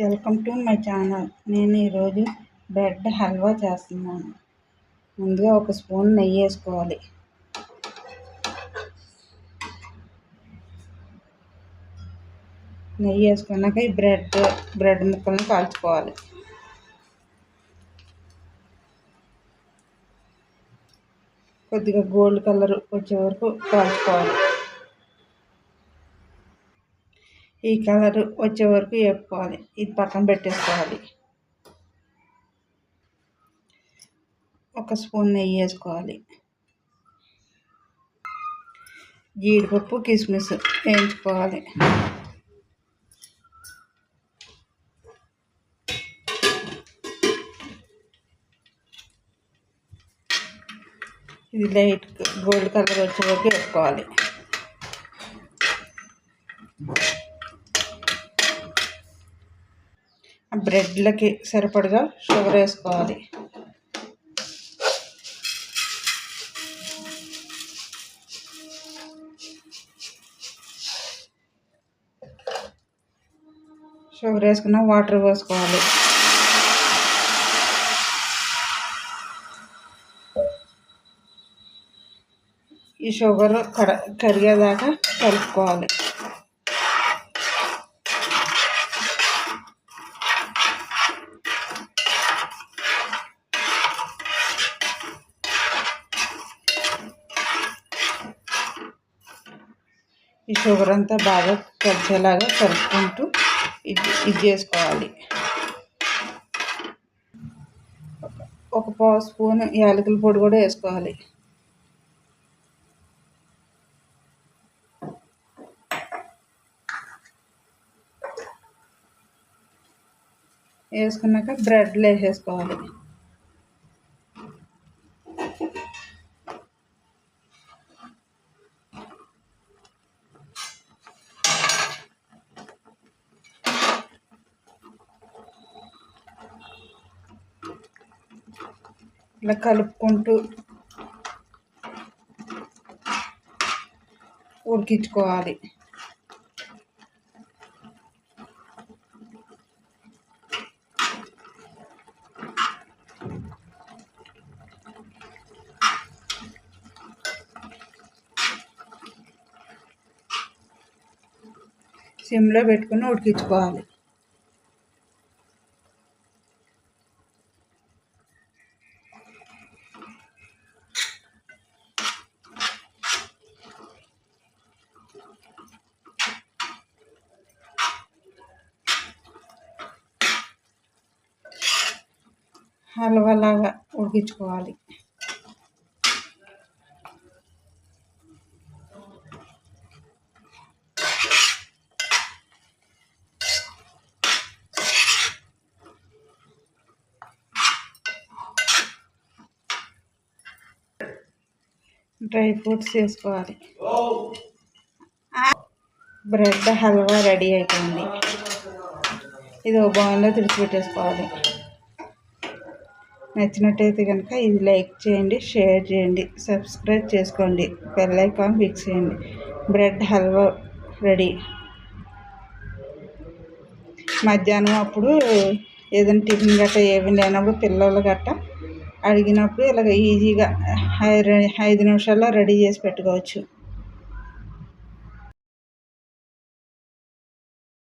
Welcome to my channel. నేను ఈరోజు bread halwa చేస్తున్నాను. ముందుగా ఒక స్పూన్ నెయ్యి వేసుకోవాలి. నెయ్యి వేసుకున్నాక ఈ బ్రెడ్ బ్రెడ్ ముక్కలను కాల్చుకోవాలి. కొద్దిగా గోల్డ్ కలర్ వచ్చే వరకు కాల్చుకోవాలి. ఈ కలర్ వచ్చే వరకు వేపుకోవాలి. ఇది పక్కన పెట్టేసుకోవాలి. ఒక స్పూన్ నెయ్యి వేసుకోవాలి. జీడిపప్పు కిస్మిస్ వేయించుకోవాలి. ఇది లైట్ గోల్డ్ కలర్ వచ్చే వరకు వేసుకోవాలి బ్రెడ్లకి సరిపడగా షుగర్ వేసుకోవాలి. షుగర్ వేసుకున్న వాటర్ పోసుకోవాలి. ఈ షుగర్ కడ కరిగేదాకా కలుపుకోవాలి. ఈ షుగర్ అంతా బాగా కలిసేలాగా కలుపుకుంటూ ఇది ఇది చేసుకోవాలి. ఒక పావు స్పూన్ యాలకుల పొడి కూడా వేసుకోవాలి. వేసుకున్నాక బ్రెడ్లో వేసేసుకోవాలి. ఇలా కలుపుకుంటూ ఉడికించుకోవాలి. సిమ్లో పెట్టుకుని ఉడికించుకోవాలి. హల్వాలాగా ఉడికించుకోవాలి. డ్రై ఫ్రూట్స్ వేసుకోవాలి. బ్రెడ్ హల్వా రెడీ అయిపోయింది. ఇది ఒక బౌన్లో తుడిచిపెట్టేసుకోవాలి. నచ్చినట్టయితే కనుక ఇది లైక్ చేయండి షేర్ చేయండి సబ్స్క్రైబ్ చేసుకోండి బెల్ ఐకాన్ ఫిక్స్ చేయండి. Bread halwa ready. మధ్యాహ్నం అప్పుడు ఏదైనా టిఫిన్ గట్ట ఏమి లేనప్పుడు పిల్లలు గట్ట అడిగినప్పుడు ఇలాగ ఈజీగా ఐదు నిమిషాల్లో రెడీ చేసి పెట్టుకోవచ్చు.